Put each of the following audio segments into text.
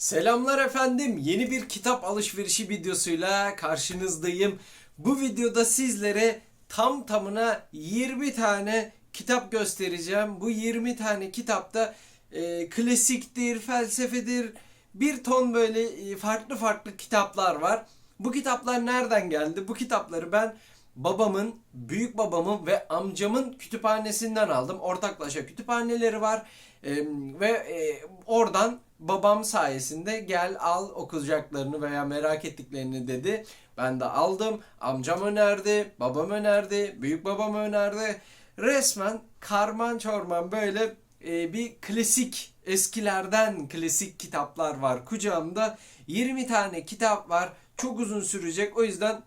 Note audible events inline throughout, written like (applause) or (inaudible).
Selamlar efendim. Yeni bir kitap alışverişi videosuyla karşınızdayım. Bu videoda sizlere tam tamına 20 tane kitap göstereceğim. Bu 20 tane kitapta e, klasiktir, felsefedir, bir ton böyle e, farklı farklı kitaplar var. Bu kitaplar nereden geldi? Bu kitapları ben babamın, büyük babamın ve amcamın kütüphanesinden aldım. Ortaklaşa kütüphaneleri var. Ee, ve e, oradan babam sayesinde gel al okuyacaklarını veya merak ettiklerini dedi. Ben de aldım. Amcam önerdi, babam önerdi, büyük babam önerdi. Resmen karman çorman böyle e, bir klasik eskilerden klasik kitaplar var kucağımda. 20 tane kitap var. Çok uzun sürecek. O yüzden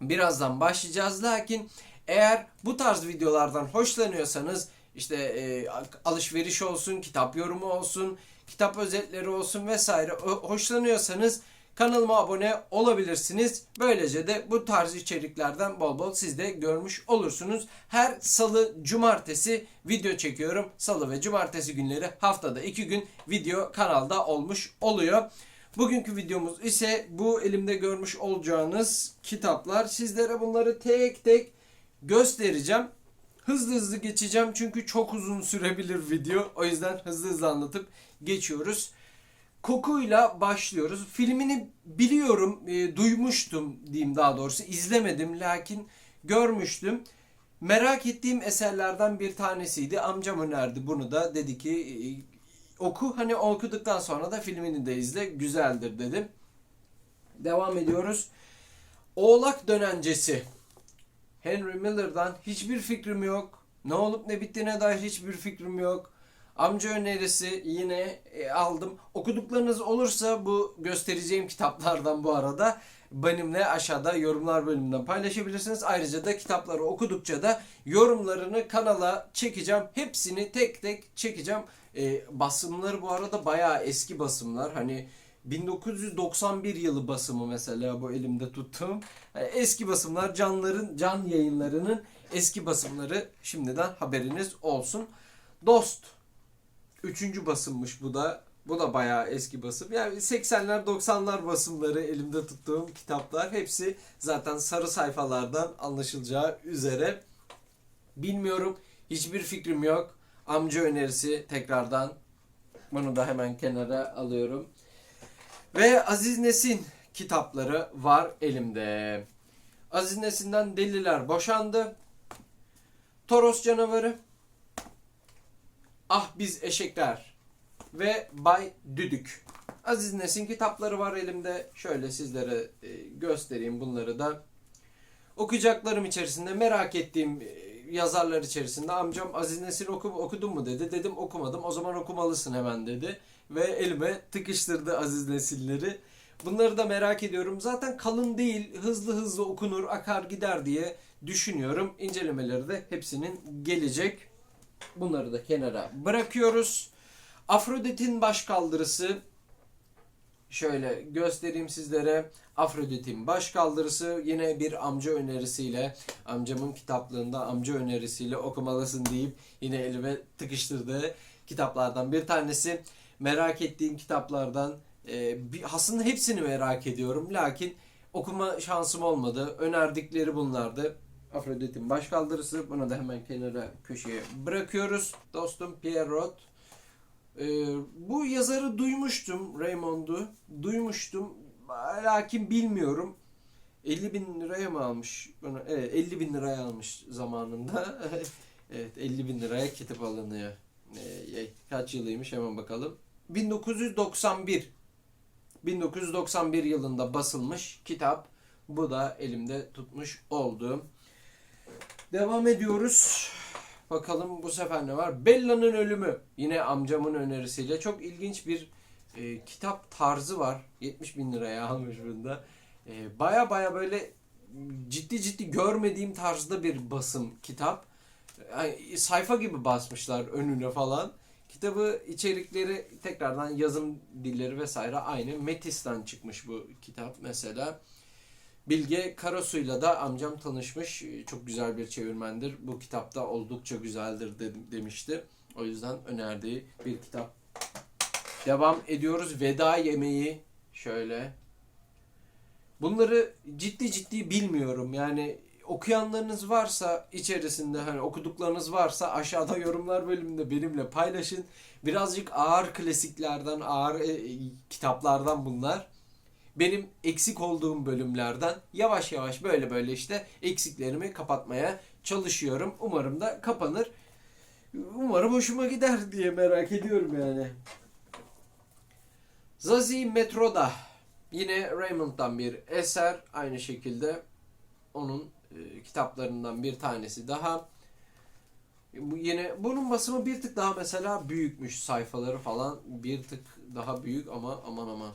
birazdan başlayacağız. Lakin eğer bu tarz videolardan hoşlanıyorsanız işte e, alışveriş olsun, kitap yorumu olsun, kitap özetleri olsun vesaire hoşlanıyorsanız kanalıma abone olabilirsiniz. Böylece de bu tarz içeriklerden bol bol siz de görmüş olursunuz. Her salı, cumartesi video çekiyorum. Salı ve cumartesi günleri haftada iki gün video kanalda olmuş oluyor. Bugünkü videomuz ise bu elimde görmüş olacağınız kitaplar. Sizlere bunları tek tek göstereceğim. Hızlı hızlı geçeceğim çünkü çok uzun sürebilir video. O yüzden hızlı hızlı anlatıp geçiyoruz. Kokuyla başlıyoruz. Filmini biliyorum, e, duymuştum diyeyim daha doğrusu. izlemedim lakin görmüştüm. Merak ettiğim eserlerden bir tanesiydi. Amcam önerdi bunu da. Dedi ki e, oku hani okuduktan sonra da filmini de izle. Güzeldir dedim. Devam ediyoruz. Oğlak Dönencesi. Henry Miller'dan hiçbir fikrim yok. Ne olup ne bittiğine dair hiçbir fikrim yok. Amca önerisi yine e, aldım. Okuduklarınız olursa bu göstereceğim kitaplardan bu arada benimle aşağıda yorumlar bölümünden paylaşabilirsiniz. Ayrıca da kitapları okudukça da yorumlarını kanala çekeceğim. Hepsini tek tek çekeceğim. E, basımları bu arada bayağı eski basımlar. Hani 1991 yılı basımı mesela bu elimde tuttuğum. Eski basımlar canların can yayınlarının eski basımları şimdiden haberiniz olsun. Dost Üçüncü basımmış bu da. Bu da bayağı eski basım. Yani 80'ler 90'lar basımları elimde tuttuğum kitaplar. Hepsi zaten sarı sayfalardan anlaşılacağı üzere. Bilmiyorum. Hiçbir fikrim yok. Amca önerisi tekrardan. Bunu da hemen kenara alıyorum. Ve Aziz Nesin kitapları var elimde. Aziz Nesin'den Deliler Boşandı. Toros Canavarı. Ah Biz Eşekler ve Bay Düdük. Aziz Nesin kitapları var elimde. Şöyle sizlere e, göstereyim bunları da. Okuyacaklarım içerisinde merak ettiğim e, yazarlar içerisinde amcam Aziz Nesin oku, okudun mu dedi. Dedim okumadım. O zaman okumalısın hemen dedi. Ve elime tıkıştırdı Aziz Nesinleri. Bunları da merak ediyorum. Zaten kalın değil, hızlı hızlı okunur, akar gider diye düşünüyorum. İncelemeleri de hepsinin gelecek. Bunları da kenara bırakıyoruz. Afrodit'in başkaldırısı şöyle göstereyim sizlere. Afrodit'in başkaldırısı yine bir amca önerisiyle amcamın kitaplığında amca önerisiyle okumalısın deyip yine elime tıkıştırdığı kitaplardan bir tanesi. Merak ettiğim kitaplardan e, bir, aslında hepsini merak ediyorum. Lakin okuma şansım olmadı. Önerdikleri bunlardı. Afrodit'in başkaldırısı. Bunu da hemen kenara köşeye bırakıyoruz. Dostum Pierre Roth. Ee, bu yazarı duymuştum Raymond'u. Duymuştum. Lakin bilmiyorum. 50 bin liraya mı almış? Bunu, evet 50 bin liraya almış zamanında. (laughs) evet 50 bin liraya kitap alınıyor. Ee, kaç yılıymış hemen bakalım. 1991 1991 yılında basılmış kitap. Bu da elimde tutmuş olduğum. Devam ediyoruz. Bakalım bu sefer ne var? Bella'nın Ölümü. Yine amcamın önerisiyle. Çok ilginç bir e, kitap tarzı var. 70 bin liraya almış bunda. E, baya baya böyle ciddi ciddi görmediğim tarzda bir basım kitap. Yani sayfa gibi basmışlar önüne falan. Kitabı içerikleri tekrardan yazım dilleri vesaire aynı. Metis'ten çıkmış bu kitap mesela. Bilge Karasu'yla da amcam tanışmış. Çok güzel bir çevirmendir. Bu kitapta oldukça güzeldir de- demişti. O yüzden önerdiği bir kitap. Devam ediyoruz. Veda yemeği. Şöyle. Bunları ciddi ciddi bilmiyorum. Yani okuyanlarınız varsa içerisinde hani okuduklarınız varsa aşağıda (laughs) yorumlar bölümünde benimle paylaşın. Birazcık ağır klasiklerden, ağır e, kitaplardan bunlar. Benim eksik olduğum bölümlerden yavaş yavaş böyle böyle işte eksiklerimi kapatmaya çalışıyorum. Umarım da kapanır. Umarım hoşuma gider diye merak ediyorum yani. Zazie Metroda. Yine Raymond'dan bir eser. Aynı şekilde onun e, kitaplarından bir tanesi daha. Bu yine bunun basımı bir tık daha mesela büyükmüş sayfaları falan. Bir tık daha büyük ama aman aman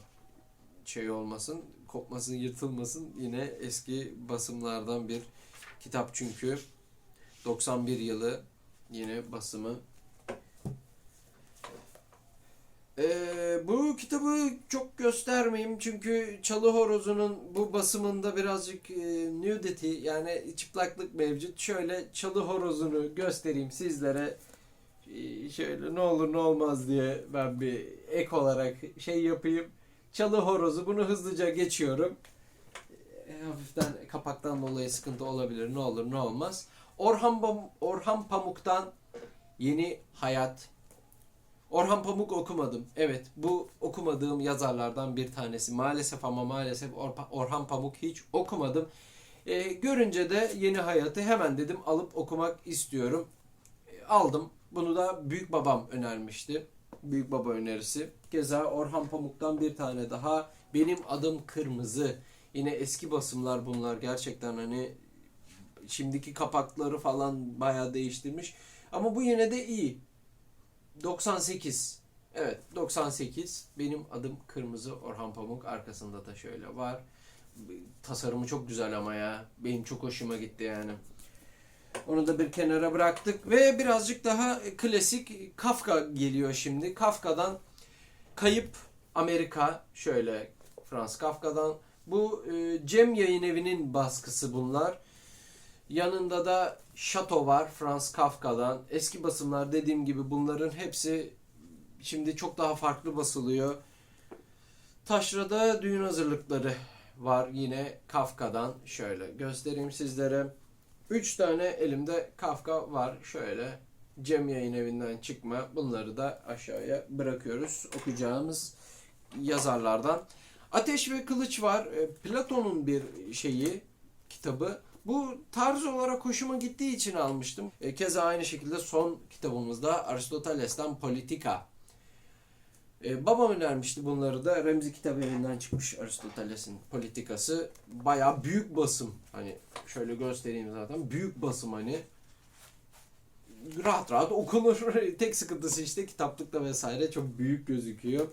şey olmasın kopmasın yırtılmasın. Yine eski basımlardan bir kitap çünkü. 91 yılı yine basımı. Ee, bu kitabı çok göstermeyeyim çünkü Çalı Horozu'nun bu basımında birazcık e, nudity yani çıplaklık mevcut. Şöyle Çalı Horozu'nu göstereyim sizlere. Ee, şöyle ne olur ne olmaz diye ben bir ek olarak şey yapayım. Çalı Horozu bunu hızlıca geçiyorum. E, hafiften kapaktan dolayı sıkıntı olabilir ne olur ne olmaz. Orhan, Pam- Orhan Pamuk'tan Yeni Hayat Orhan Pamuk okumadım. Evet bu okumadığım yazarlardan bir tanesi. Maalesef ama maalesef Orhan Pamuk hiç okumadım. Ee, görünce de yeni hayatı hemen dedim alıp okumak istiyorum. Ee, aldım. Bunu da büyük babam önermişti. Büyük baba önerisi. Keza Orhan Pamuk'tan bir tane daha. Benim adım Kırmızı. Yine eski basımlar bunlar gerçekten hani şimdiki kapakları falan bayağı değiştirmiş. Ama bu yine de iyi. 98. Evet 98. Benim adım Kırmızı Orhan Pamuk. Arkasında da şöyle var. Tasarımı çok güzel ama ya. Benim çok hoşuma gitti yani. Onu da bir kenara bıraktık. Ve birazcık daha klasik Kafka geliyor şimdi. Kafka'dan Kayıp Amerika. Şöyle Frans Kafka'dan. Bu e, Cem Yayın Evi'nin baskısı bunlar. Yanında da Şato var Franz Kafka'dan. Eski basımlar dediğim gibi bunların hepsi şimdi çok daha farklı basılıyor. Taşra'da düğün hazırlıkları var yine Kafka'dan. Şöyle göstereyim sizlere. 3 tane elimde Kafka var. Şöyle Cem Yayın Evi'nden çıkma. Bunları da aşağıya bırakıyoruz. Okuyacağımız yazarlardan. Ateş ve Kılıç var. E, Platon'un bir şeyi, kitabı. Bu tarz olarak hoşuma gittiği için almıştım. E, keza aynı şekilde son kitabımızda Aristoteles'ten Politika. E, babam önermişti bunları da. Remzi Kitap Evi'nden çıkmış Aristoteles'in Politikası. Bayağı büyük basım. Hani şöyle göstereyim zaten. Büyük basım hani. Rahat rahat okunur. (laughs) Tek sıkıntısı işte kitaplıkta vesaire çok büyük gözüküyor.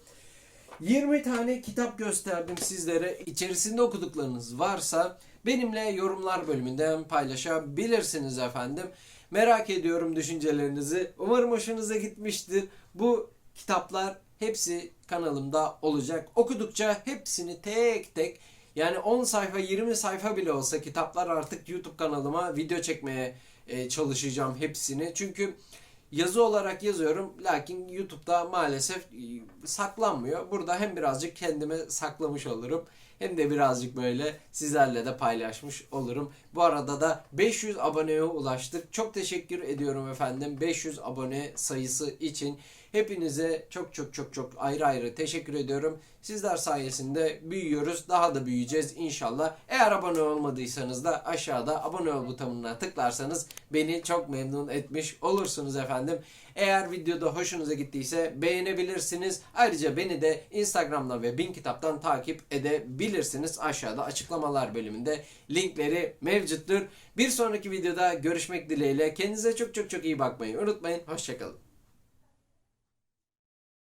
20 tane kitap gösterdim sizlere. İçerisinde okuduklarınız varsa benimle yorumlar bölümünden paylaşabilirsiniz efendim. Merak ediyorum düşüncelerinizi. Umarım hoşunuza gitmiştir. Bu kitaplar hepsi kanalımda olacak. Okudukça hepsini tek tek yani 10 sayfa 20 sayfa bile olsa kitaplar artık YouTube kanalıma video çekmeye e, çalışacağım hepsini. Çünkü yazı olarak yazıyorum lakin YouTube'da maalesef e, saklanmıyor. Burada hem birazcık kendime saklamış olurum hem de birazcık böyle sizlerle de paylaşmış olurum. Bu arada da 500 aboneye ulaştık. Çok teşekkür ediyorum efendim 500 abone sayısı için. Hepinize çok çok çok çok ayrı ayrı teşekkür ediyorum. Sizler sayesinde büyüyoruz. Daha da büyüyeceğiz inşallah. Eğer abone olmadıysanız da aşağıda abone ol butonuna tıklarsanız beni çok memnun etmiş olursunuz efendim. Eğer videoda hoşunuza gittiyse beğenebilirsiniz. Ayrıca beni de Instagram'dan ve Bin Kitap'tan takip edebilirsiniz. Aşağıda açıklamalar bölümünde linkleri mevcuttur. Bir sonraki videoda görüşmek dileğiyle. Kendinize çok çok çok iyi bakmayı unutmayın. Hoşçakalın.